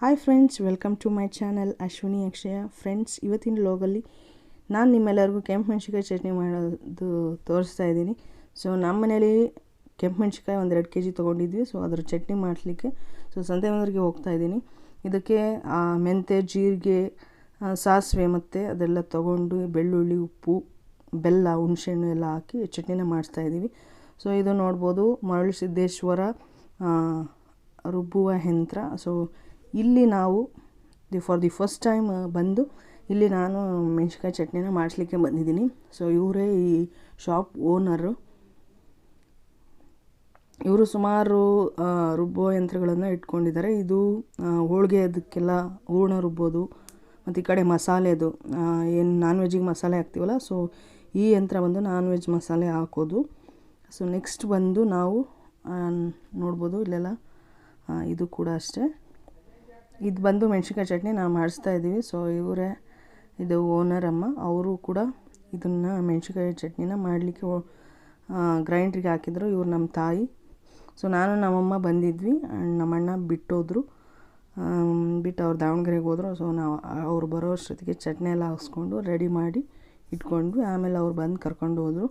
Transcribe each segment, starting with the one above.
Hi friends welcome to my channel Ashwini Akshaya friends ಇವತ್ತಿನ ಲೋಗಲ್ಲಿ ನಾನು ನಿಮ್ಮೆಲ್ಲರಿಗೂ ಕೆಂಪು ಮೆಣಸಿನ್ಕಾಯಿ ಚಟ್ನಿ ಮಾಡೋದು ತೋರಿಸ್ತಾ ಇದ್ದೀನಿ. ಸೊ ನಮ್ಮ ಮನೇಲಿ ಕೆಂಪು ಮೆಣಸಿನ್ಕಾಯಿ ಒಂದೆರಡು ಕೆ ಜಿ ತೊಗೊಂಡಿದ್ವಿ. ಸೊ ಅದರ ಚಟ್ನಿ ಮಾಡಲಿಕ್ಕೆ ಸೊ ಸಂತೆ ಬಂದರಿಗೆ ಹೋಗ್ತಾ ಇದ್ದೀನಿ. ಇದಕ್ಕೆ ಮೆಂತೆ ಜೀರಿಗೆ ಸಾಸಿವೆ ಮತ್ತು ಅದೆಲ್ಲ ತೊಗೊಂಡು ಬೆಳ್ಳುಳ್ಳಿ, ಉಪ್ಪು, ಬೆಲ್ಲ, ಹುಣಸೆಹಣ್ಣು ಎಲ್ಲ ಹಾಕಿ ಚಟ್ನಿನ ಮಾಡಿಸ್ತಾ ಇದ್ದೀವಿ. ಸೊ ಇದು ನೋಡ್ಬೋದು ಮರಳು ಸಿದ್ದೇಶ್ವರ ರುಬ್ಬುವ ಯಂತ್ರ. ಸೊ ಇಲ್ಲಿ ನಾವು the for the first time ಬಂದು ಇಲ್ಲಿ ನಾನು ಮೆಣಸಿನ್ಕಾಯಿ ಚಟ್ನಿನ ಮಾಡಿಸ್ಲಿಕ್ಕೆ ಬಂದಿದ್ದೀನಿ. ಸೊ ಇವರೇ ಈ ಶಾಪ್ ಓನರು ಇವರು ಸುಮಾರು ರುಬ್ಬೋ ಯಂತ್ರಗಳನ್ನು ಇಟ್ಕೊಂಡಿದ್ದಾರೆ. ಇದು ಹೋಳಿಗೆ ಅದಕ್ಕೆಲ್ಲ ಹೂರ್ಣ ರುಬ್ಬೋದು, ಮತ್ತು ಈ ಕಡೆ ಮಸಾಲೆದು ಏನು ನಾನ್ ವೆಜ್ಜಿಗೆ ಮಸಾಲೆ ಹಾಕ್ತೀವಲ್ಲ ಸೊ ಈ ಯಂತ್ರ ಬಂದು ನಾನ್ ವೆಜ್ ಮಸಾಲೆ ಹಾಕೋದು. ಸೊ ನೆಕ್ಸ್ಟ್ ಬಂದು ನಾವು ನೋಡ್ಬೋದು ಇಲ್ಲೆಲ್ಲ ಇದು ಕೂಡ ಅಷ್ಟೇ. ಇದು ಬಂದು ಮೆಣಸಿನ್ಕಾಯಿ ಚಟ್ನಿ ನಾವು ಮಾಡಿಸ್ತಾ ಇದ್ದೀವಿ. ಸೊ ಇವರೇ ಇದು ಓನರ್ ಅಮ್ಮ. ಅವರು ಕೂಡ ಇದನ್ನು ಮೆಣಸಿನ್ಕಾಯಿ ಚಟ್ನಿನ ಮಾಡಲಿಕ್ಕೆ ಗ್ರೈಂಡ್ರಿಗೆ ಹಾಕಿದ್ರು. ಇವ್ರು ನಮ್ಮ ತಾಯಿ. ಸೊ ನಾನು ನಮ್ಮಮ್ಮ ಬಂದಿದ್ವಿ. ಆ್ಯಂಡ್ ನಮ್ಮಣ್ಣ ಬಿಟ್ಟೋದ್ರು. ಬಿಟ್ಟು ಅವ್ರು ದಾವಣಗೆರೆಗೆ ಹೋದರು. ಸೊ ನಾವು ಅವ್ರು ಬರೋ ಅಷ್ಟೊತ್ತಿಗೆ ಚಟ್ನಿ ಎಲ್ಲ ಹಾಕ್ಸ್ಕೊಂಡು ರೆಡಿ ಮಾಡಿ ಇಟ್ಕೊಂಡ್ವಿ. ಆಮೇಲೆ ಅವ್ರು ಬಂದು ಕರ್ಕೊಂಡು ಹೋದರು.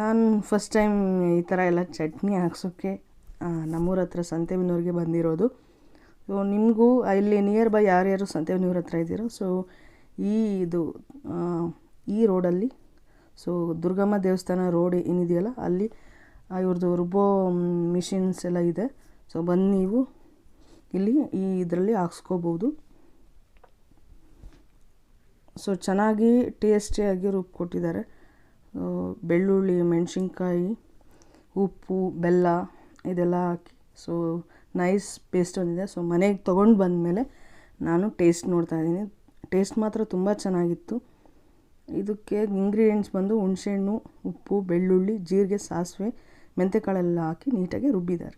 ನಾನು ಫಸ್ಟ್ ಟೈಮ್ ಈ ಥರ ಎಲ್ಲ ಚಟ್ನಿ ಹಾಕ್ಸೋಕ್ಕೆ ನಮ್ಮೂರ ಹತ್ರ ಸಂತೆಮಿನವ್ರಿಗೆ ಬಂದಿರೋದು. ಸೊ ನಿಮಗೂ ಇಲ್ಲಿ ನಿಯರ್ ಬೈ ಯಾರ್ಯಾರು ಸಂತೆಬೆನ್ನೂರ ಹತ್ರ ಇದ್ದೀರೋ ಸೊ ಈ ಇದು ಈ ರೋಡಲ್ಲಿ ಸೊ ದುರ್ಗಮ್ಮ ದೇವಸ್ಥಾನ ರೋಡ್ ಏನಿದೆಯಲ್ಲ, ಅಲ್ಲಿ ಇವ್ರದ್ದು ರುಬ್ಬೋ ಮಿಷಿನ್ಸ್ ಎಲ್ಲ ಇದೆ. ಸೊ ಬಂದು ನೀವು, ಇಲ್ಲಿ ಈ ಇದರಲ್ಲಿ ಹಾಕ್ಸ್ಕೋಬೋದು. ಸೊ ಚೆನ್ನಾಗಿ ಟೇಸ್ಟಿಯಾಗಿ ರುಬ್ಕೊಟ್ಟಿದ್ದಾರೆ ಕೊಟ್ಟಿದ್ದಾರೆ. ಬೆಳ್ಳುಳ್ಳಿ, ಮೆಣಸಿನ್ಕಾಯಿ, ಉಪ್ಪು, ಬೆಲ್ಲ, ಇದೆಲ್ಲ ಹಾಕಿ. ಸೊ ನೈಸ್ ಪೇಸ್ಟ್ ಬಂದಿದೆ ಸೊ ಮನೆಗೆ ತೊಗೊಂಡು ಬಂದಮೇಲೆ ನಾನು ಟೇಸ್ಟ್ ನೋಡ್ತಾ ಇದ್ದೀನಿ. ಟೇಸ್ಟ್ ಮಾತ್ರ ತುಂಬ ಚೆನ್ನಾಗಿತ್ತು. ಇದಕ್ಕೆ ಇಂಗ್ರೀಡಿಯೆಂಟ್ಸ್ ಬಂದು ಹುಣಸೆಹಣ್ಣು, ಉಪ್ಪು, ಬೆಳ್ಳುಳ್ಳಿ, ಜೀರಿಗೆ, ಸಾಸಿವೆ, ಮೆಂತೆಕಾಳೆಲ್ಲ ಹಾಕಿ ನೀಟಾಗಿ ರುಬ್ಬಿದ್ದಾರೆ.